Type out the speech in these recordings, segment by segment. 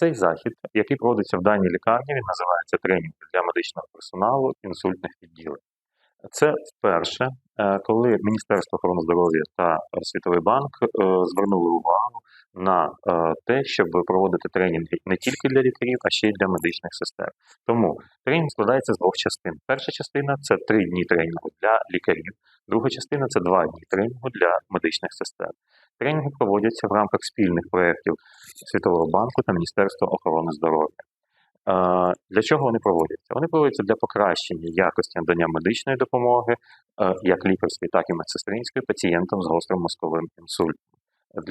Цей захід, який проводиться в даній лікарні, він називається тренінг для медичного персоналу інсультних відділень. Це вперше, е, коли Міністерство охорони здоров'я та Світовий банк е, звернули увагу на е, те, щоб проводити тренінги не тільки для лікарів, а ще й для медичних сестер. Тому тренінг складається з двох частин. Перша частина це три дні тренінгу для лікарів, друга частина це два дні тренінгу для медичних сестер. Тренінги проводяться в рамках спільних проєктів Світового банку та Міністерства охорони здоров'я. Для чого вони проводяться? Вони проводяться для покращення якості надання медичної допомоги, як лікарської, так і медсестринської, пацієнтам з гострим мозковим інсультом.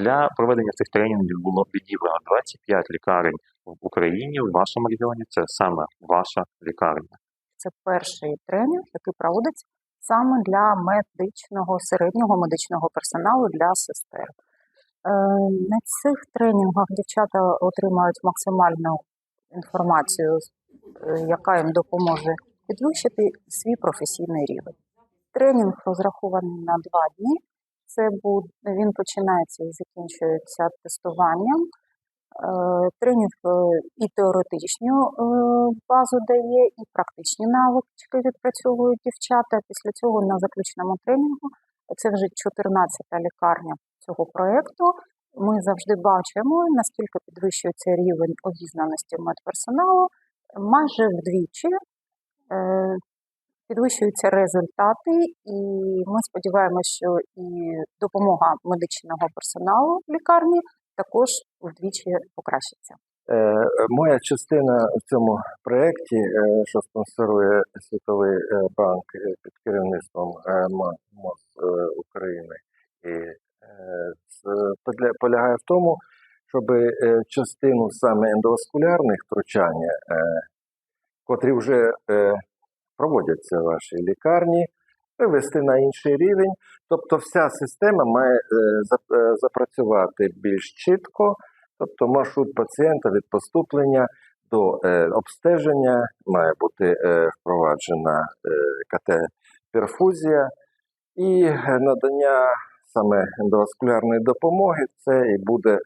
Для проведення цих тренінгів було відібрано 25 лікарень в Україні, в вашому регіоні. Це саме ваша лікарня. Це перший тренінг, який проводиться саме для медичного середнього медичного персоналу для сестер. Е, На цих тренінгах дівчата отримають максимальну інформацію, е, яка їм допоможе підвищити свій професійний рівень. Тренінг розрахований на два дні. Це буде, він починається і закінчується тестуванням. Е, Тренінг і теоретичну базу дає, і практичні навички відпрацьовують дівчата. Після цього на заключному тренінгу, це вже 14-та лікарня цього проєкту, ми завжди бачимо, наскільки підвищується рівень обізнаності медперсоналу. Майже вдвічі е, підвищуються результати, і ми сподіваємося, що і допомога медичного персоналу в лікарні також вдвічі покращиться. Е, Моя частина в цьому проєкті, е, що спонсорує Світовий банк під керівництвом МОЗ України, і полягає в тому, щоб частину саме ендоваскулярних втручань, е, котрі вже е, проводяться в вашій лікарні, вивести на інший рівень. Тобто вся система має е, зап- е, запрацювати більш чітко, тобто маршрут пацієнта від поступлення до е, обстеження має бути е, впроваджена е, КТ-перфузія і е, надання саме ендоваскулярної допомоги. Це і буде е,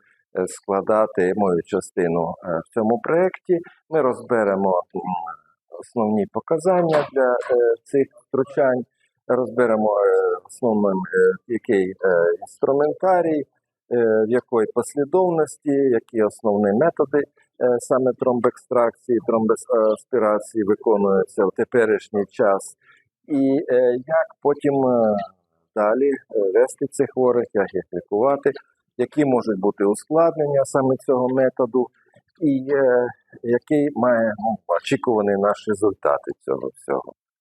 складати мою частину е, в цьому проєкті. Ми розберемо основні показання для е, цих втручань, розберемо основним, який інструментарій, в якої послідовності, які основні методи саме тромбекстракції, тромбеспірації виконуються в теперішній час, і як потім далі е, вести цих хворих, як їх лікувати, які можуть бути ускладнення саме цього методу, і е, який має ну, очікуваний наш результат цього всього.